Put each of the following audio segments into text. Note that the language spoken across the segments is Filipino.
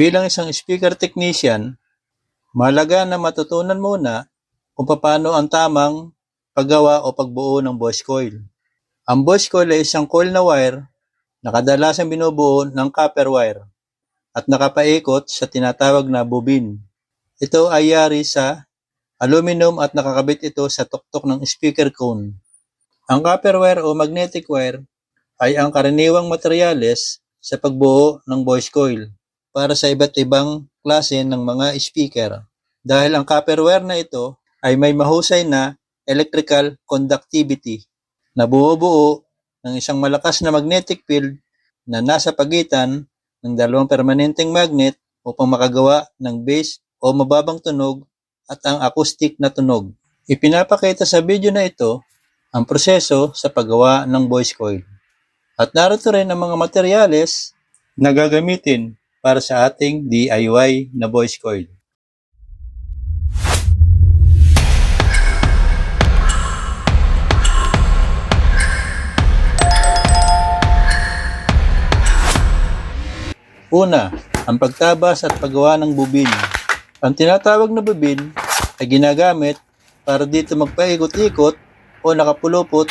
Bilang isang speaker technician, mahalaga na matutunan muna kung paano ang tamang paggawa o pagbuo ng voice coil. Ang voice coil ay isang coil na wire na kadalasan binubuo ng copper wire at nakapaikot sa tinatawag na bobine. Ito ay yari sa aluminum at nakakabit ito sa tuktok ng speaker cone. Ang copper wire o magnetic wire ay ang karaniwang materyales sa pagbuo ng voice coil para sa iba't ibang klase ng mga speaker. Dahil ang copper wire na ito ay may mahusay na electrical conductivity na bumubuo ng isang malakas na magnetic field na nasa pagitan ng dalawang permanenteng magnet upang makagawa ng bass o mababang tunog at ang acoustic na tunog. Ipinapakita sa video na ito ang proseso sa paggawa ng voice coil. At narito rin ang mga materyales na gagamitin para sa ating DIY na voice coil. Una, ang pagtabas at paggawa ng bubin. Ang tinatawag na bubin ay ginagamit para dito magpaikot-ikot o nakapulupot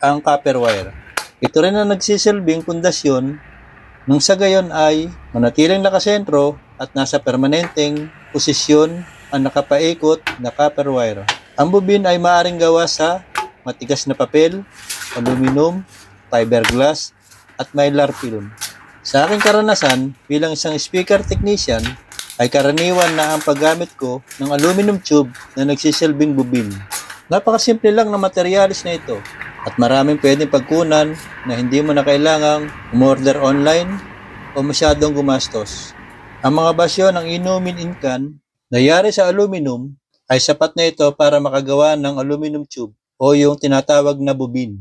ang copper wire. Ito rin ang nagsisilbing pundasyon nung sa gayon ay manatiling nakasentro at nasa permanenteng posisyon ang nakapaikot na copper wire. Ang bubin ay maaring gawa sa matigas na papel, aluminum, fiberglass, at mylar film. Sa aking karanasan bilang isang speaker technician ay karaniwan na ang paggamit ko ng aluminum tube na nagsisilbing bubin. Napakasimple lang ng materialis na ito at maraming pwedeng pagkunan na hindi mo na kailangang umorder online o masyadong gumastos. Ang mga basyo ng inumin in can na yari sa aluminum ay sapat na ito para makagawa ng aluminum tube o yung tinatawag na bubin,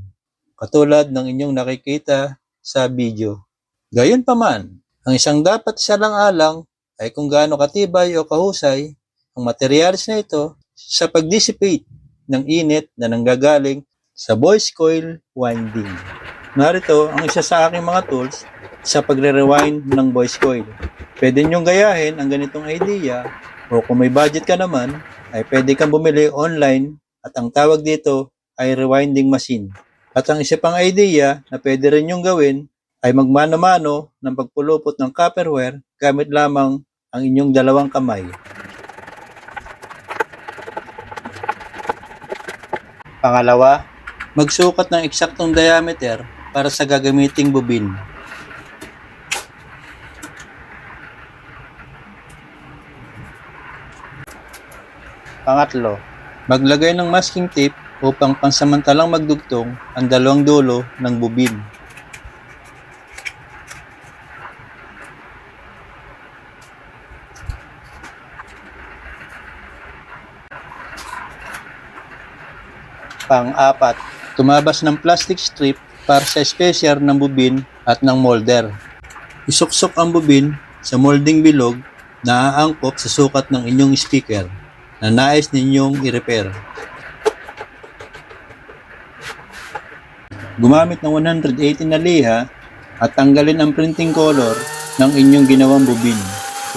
katulad ng inyong nakikita sa video. Gayunpaman, ang isang dapat isa lang alang ay kung gaano katibay o kahusay ang materials na ito sa pag-dissipate ng init na nanggagaling sa voice coil winding. Narito ang isa sa aking mga tools sa pagre-rewind ng voice coil. Pwede niyong gayahin ang ganitong idea o kung may budget ka naman ay pwede kang bumili online at ang tawag dito ay rewinding machine. At ang isa pang idea na pwede rin niyong gawin ay magmano-mano ng pagpulupot ng copper wire gamit lamang ang inyong dalawang kamay. Pangalawa, magsukat ng eksaktong diameter para sa gagamiting bubin. Pangatlo, maglagay ng masking tape upang pansamantalang magdugtong ang dalawang dulo ng bubin. Pang-apat, tumabas ng plastic strip para sa spacer ng bubin at ng molder. Isuksok ang bubin sa molding bilog na aangkop sa sukat ng inyong speaker na nais ninyong i-repair. Gumamit ng 180 na liha at tanggalin ang printing color ng inyong ginawang bubin.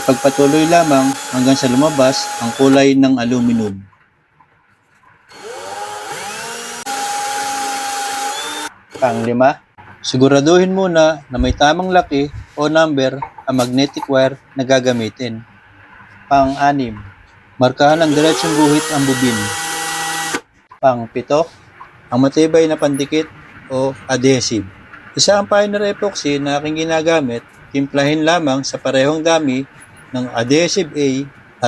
Ipagpatuloy lamang hanggang sa lumabas ang kulay ng aluminum. Panglima, siguraduhin muna na may tamang laki o number ang magnetic wire na gagamitin. Pang-anim, markahan ng diretsong guhit ang bubin. Pang-pito, ang matibay na pandikit o adhesive. Isa ang Pioneer Epoxy na aking ginagamit, timplahin lamang sa parehong dami ng adhesive A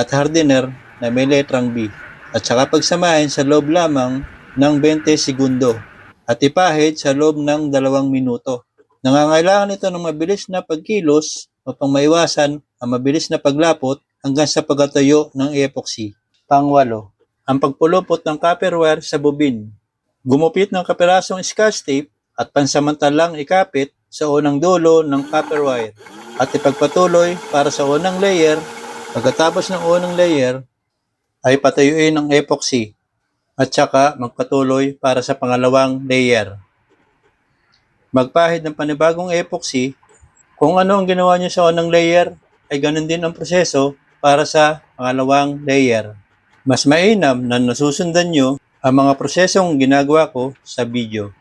at hardener na may letrang B. At saka pagsamahin sa loob lamang ng 20 segundo at ipahid sa loob ng dalawang minuto. Nangangailangan ito ng mabilis na pagkilos upang maiwasan ang mabilis na paglapot hanggang sa pagkatayo ng epoxy. Pangwalo, ang pagpulupot ng copper wire sa bobin. Gumupit ng kapirasong scotch tape at pansamantalang ikapit sa unang dulo ng copper wire at ipagpatuloy para sa unang layer. Pagkatapos ng unang layer, ay patayuin ang epoxy at saka magpatuloy para sa pangalawang layer. Magpahid ng panibagong epoxy kung ano ang ginawa niyo sa unang layer ay ganun din ang proseso para sa pangalawang layer. Mas mainam na nasusundan nyo ang mga prosesong ginagawa ko sa video.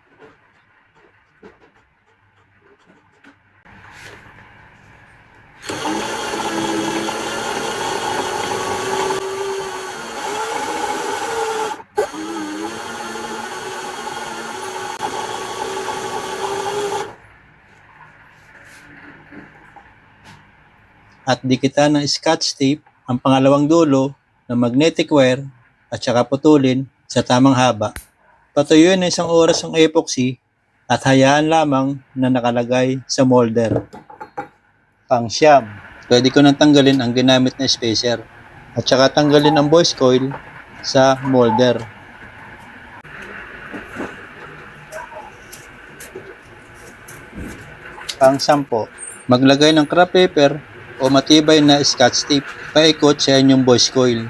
At dikitan ng scotch tape ang pangalawang dulo ng magnetic wire at saka putulin sa tamang haba. Patuyuin ng isang oras ang epoxy at hayaan lamang na nakalagay sa molder. Pang siyam, pwede ko nang tanggalin ang ginamit na spacer at saka tanggalin ang voice coil sa molder. Pang sampo, maglagay ng crop paper o matibay na scotch tape paikot sa inyong voice coil.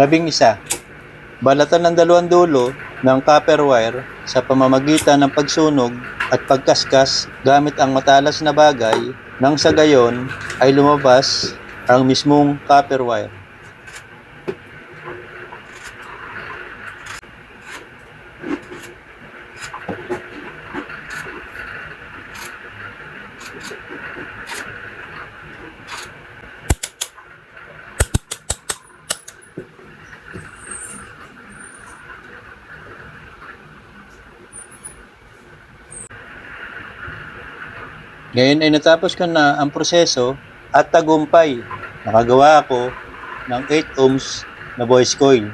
Labing isa, balatan ng dalawang dulo ng copper wire sa pamamagitan ng pagsunog at pagkaskas gamit ang matalas na bagay nang sa gayon ay lumabas ang mismong copper wire. Ngayon ay natapos ko na ang proseso at tagumpay. Nakagawa ako ng 8 ohms na voice coil.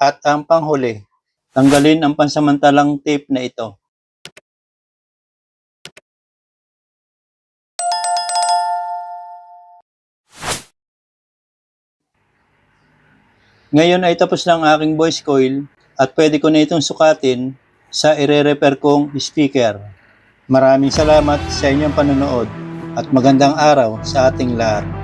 At ang panghuli, tanggalin ang pansamantalang tape na ito. Ngayon ay tapos na ang aking voice coil at pwede ko na itong sukatin sa ire-repair kong speaker. Maraming salamat sa inyong panonood at magandang araw sa ating lahat.